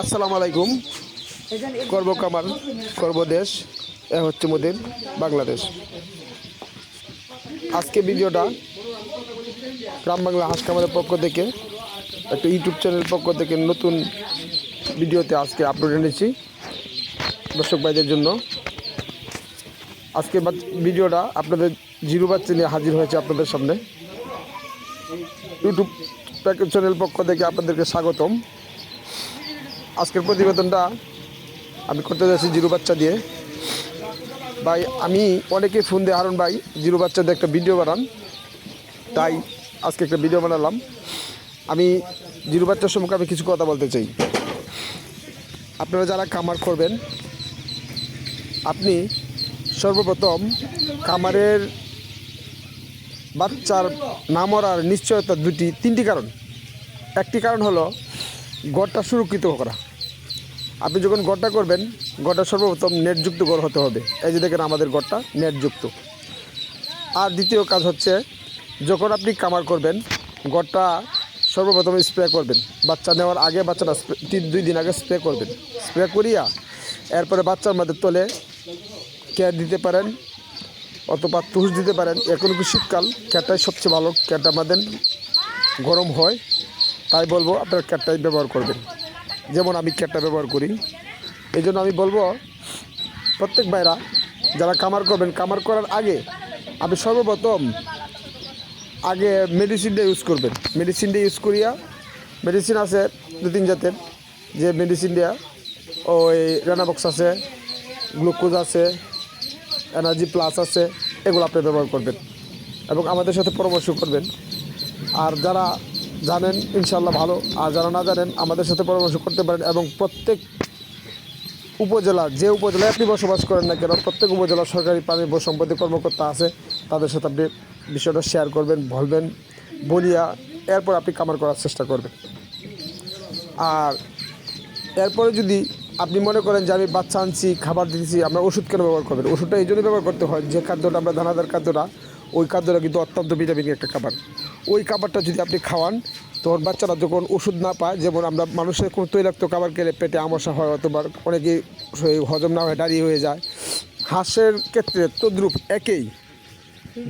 আসসালামু আলাইকুম। করব কামাল, করব দেশ, এ হচ্ছে মোদের বাংলাদেশ। আজকে ভিডিওটা গ্রাম বাংলা হাঁস কামারের পক্ষ থেকে, একটা ইউটিউব চ্যানেল পক্ষ থেকে নতুন ভিডিওতে আজকে আপলোড এনেছি দর্শক ভাইদের জন্য। আজকে ভিডিওটা আপনাদের জিরো বাচ্চা নিয়ে হাজির হয়েছে আপনাদের সামনে। ইউটিউব প্যাকেজ চ্যানেল পক্ষ থেকে আপনাদেরকে স্বাগতম। আজকের প্রতিবেদনটা আমি করতে যাচ্ছি জিরো বাচ্চা দিয়ে। ভাই, আমি অনেকে ফোন দিয়ে, হারুন ভাই, জিরো বাচ্চা দিয়ে একটা ভিডিও বানান। তাই আজকে একটা ভিডিও বানালাম। আমি জিরো বাচ্চার সম্পর্কে আমি কিছু কথা বলতে চাই। আপনারা যারা কামার করবেন, আপনি সর্বপ্রথম কামারের বাচ্চার না মরার নিশ্চয়তা দুটি, তিনটি কারণ। একটি কারণ হলো গড়টা সুরক্ষিত করা। আপনি যখন গড়টা করবেন, গড়টা সর্বপ্রথম নেটযুক্ত গড় হতে হবে। এই যে দেখেন আমাদের গড়টা নেটযুক্ত। আর দ্বিতীয় কাজ হচ্ছে, যখন আপনি কামার করবেন, গড়টা সর্বপ্রথম স্প্রে করবেন। বাচ্চা নেওয়ার আগে বাচ্চাটা তিন, দুই দিন আগে স্প্রে করবেন। স্প্রে করিয়া এরপরে বাচ্চার মধ্যে তোলে কেয়ার দিতে পারেন অথবা তুষ দিতে পারেন। এখন কি শীতকাল ক্যাটটাই সবচেয়ে ভালো ক্যাটটা আমাদের গরম হয়। তাই বলব আপনারা ক্যাটটাই ব্যবহার করবেন। যেমন আমি ক্যাটটা ব্যবহার করি। এই জন্য আমি বলব, প্রত্যেক ভাইরা যারা কামার করবেন কামার করার আগে আপনি সর্বপ্রথম আগে মেডিসিনটা ইউজ করবেন। মেডিসিনটা ইউজ করিয়া মেডিসিন আছে দু তিন জাতের। যে মেডিসিনটা ওই রানাবক্স আছে গ্লুকোজ আছে এনার্জি প্লাস আছে, এগুলো আপনি ব্যবহার করবেন। এবং আমাদের সাথে পরামর্শ করবেন। আর যারা জানেন ইনশাল্লাহ ভালো। আর যারা না জানেন, আমাদের সাথে পরামর্শ করতে পারেন এবং প্রত্যেক উপজেলা, যে উপজেলায় আপনি বসবাস করেন না কেন, প্রত্যেক উপজেলা সরকারি পানি সম্পত্তি কর্মকর্তা আছে, তাদের সাথে আপনি বিষয়টা শেয়ার করবেন, বলবেন, বলিয়া এরপর আপনি কামার করার চেষ্টা করবেন। আর এরপরে যদি আপনি মনে করেন যে আমি বাচ্চা আনছি, খাবার দিচ্ছি আমরা ওষুধ কেন ব্যবহার করবেন? ওষুধটা এই জন্যই ব্যবহার করতে হয় যে খাদ্যটা আমরা দানাদার খাদ্যটা, ওই খাদ্যটা কিন্তু অত্যন্ত ভিটামিন একটা খাবার। ওই খাবারটা যদি আপনি খাওয়ান তখন বাচ্চারা যখন ওষুধ না পায় যেমন আমরা মানুষের কোনো তৈলাক্ত খাবার খেলে পেটে আমসা হয় অথবা অনেকে সেই হজম না হয়ে দাঁড়িয়ে হয়ে যায় হাঁসের ক্ষেত্রে তদ্রুপ একেই।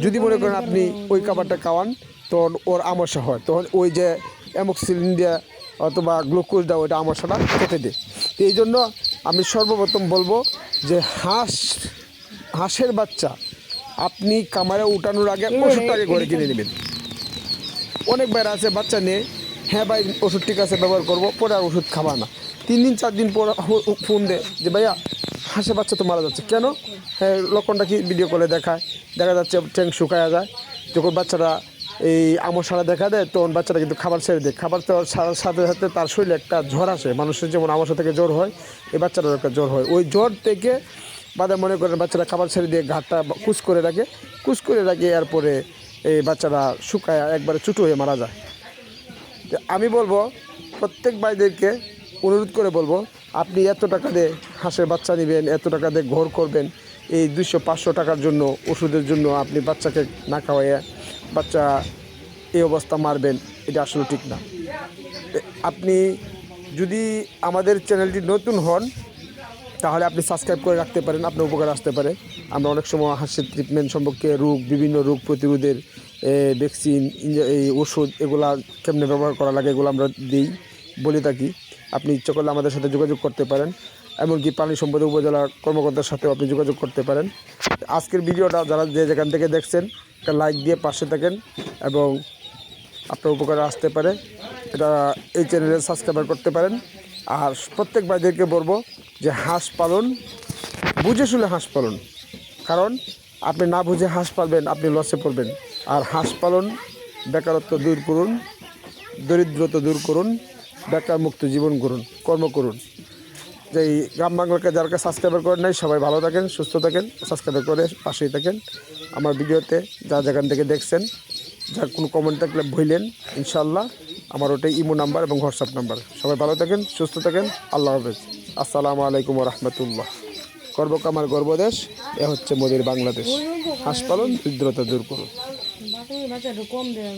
যদি মনে করেন আপনি ওই খাবারটা খাওয়ান তখন ওর আমসা হয় তখন ওই যে অ্যামক্সিলিন দিয়ে অথবা গ্লুকোজ দেওয়া ওইটা আমসাটা কেটে দেয় তো এই জন্য আমি সর্বপ্রথম বলব যে হাঁস হাঁসের বাচ্চা আপনি কামারে উঠানোর আগে ওষুধটা আগে ঘরে কিনে নেবেন। অনেক বাইরে আছে, বাচ্চা নিয়ে হ্যাঁ ভাই, ওষুধ ঠিক আছে, ব্যবহার করব, পরে আর ওষুধ খাবা না। তিন দিন, চার দিন পর ফোন দেয় যে, ভাইয়া, হাঁসের বাচ্চা তো মারা যাচ্ছে। কেন? হ্যাঁ লক্ষণটা কি? ভিডিও কলে দেখায়। দেখা যাচ্ছে ট্যাঙ্ক শুকায়া যায়। যখন বাচ্চারা এই আমর সারা দেখা দেয়, তখন বাচ্চারা কিন্তু খাবার ছেড়ে দেয়। খাবার দেওয়ার সা- সাথে সাথে তার শরীরে একটা জ্বর আসে। মানুষের যেমন আমসা থেকে জ্বর হয়, এই বাচ্চাটার একটা জ্বর হয়। ওই জ্বর থেকে বাদে মনে করেন বাচ্চারা খাবার ছেড়ে দিয়ে ঘাটটা কুচ করে রাখে। কুচ করে রাখে, এরপরে এই বাচ্চারা শুকায় একবারে চুটো হয়ে মারা যায়। আমি বলব, প্রত্যেক ভাইদেরকে অনুরোধ করে বলব, আপনি এত টাকা দিয়ে হাঁসের বাচ্চা নেবেন, এত টাকা দিয়ে ঘর করবেন, এই দুশো পাঁচশো টাকার জন্য, ওষুধের জন্য আপনি বাচ্চাকে না খাওয়াইয়া বাচ্চা এই অবস্থা মারবেন, এটা আসলে ঠিক না। আপনি যদি আমাদের চ্যানেলটি নতুন হন তাহলে আপনি সাবস্ক্রাইব করে রাখতে পারেন, আপনার উপকার আসতে পারে। আমরা অনেক সময় হাসির ট্রিটমেন্ট সম্পর্কে রোগ, বিভিন্ন রোগ প্রতিরোধের ভ্যাকসিন এই ওষুধ এগুলা কেমনে ব্যবহার করা লাগে এগুলো আমরা দিই, বলে থাকি। আপনি ইচ্ছা করলে আমাদের সাথে যোগাযোগ করতে পারেন, এমনকি প্রাণী সম্পদ উপজেলা কর্মকর্তার সাথেও আপনি যোগাযোগ করতে পারেন। আজকের ভিডিওটা যারা যে যেখান থেকে দেখছেন, একটা লাইক দিয়ে পাশে থাকেন এবং আপনার উপকারে আসতে পারে। এটা এই চ্যানেলে সাবস্ক্রাইবার করতে পারেন। আর প্রত্যেক ভাইদেরকে বলব যে হাঁস পালন, বুঝে শুনে হাঁস পালন। কারণ আপনি না বুঝে হাঁস পালবেন, আপনি লসে পড়বেন। আর হাঁস পালন, বেকারত্ব দূর করুন, দরিদ্রতা দূর করুন, বেকার মুক্ত জীবন করুন, কর্ম করুন। যে এই গ্রাম বাংলাকে যারা সাবস্ক্রাইবার করেন নাই, সবাই ভালো থাকেন, সুস্থ থাকেন সাবস্ক্রাইবার করে পাশেই থাকেন। আমার ভিডিওতে যা যেখান থেকে দেখছেন যার কোনো কমেন্ট থাকলে ভইলেন ইনশাল্লাহ আমার ওটাই ইমো নাম্বার এবং হোয়াটসঅ্যাপ নাম্বার সবাই ভালো থাকেন, সুস্থ থাকেন, আল্লাহ হাফেজ। আসসালামু আলাইকুম রহমতুল্লাহ গর্বকামার গর্বদেশ, এ হচ্ছে মোদের বাংলাদেশ। হাসপালন দরিদ্রতা দূর করুন। কম দেওয়া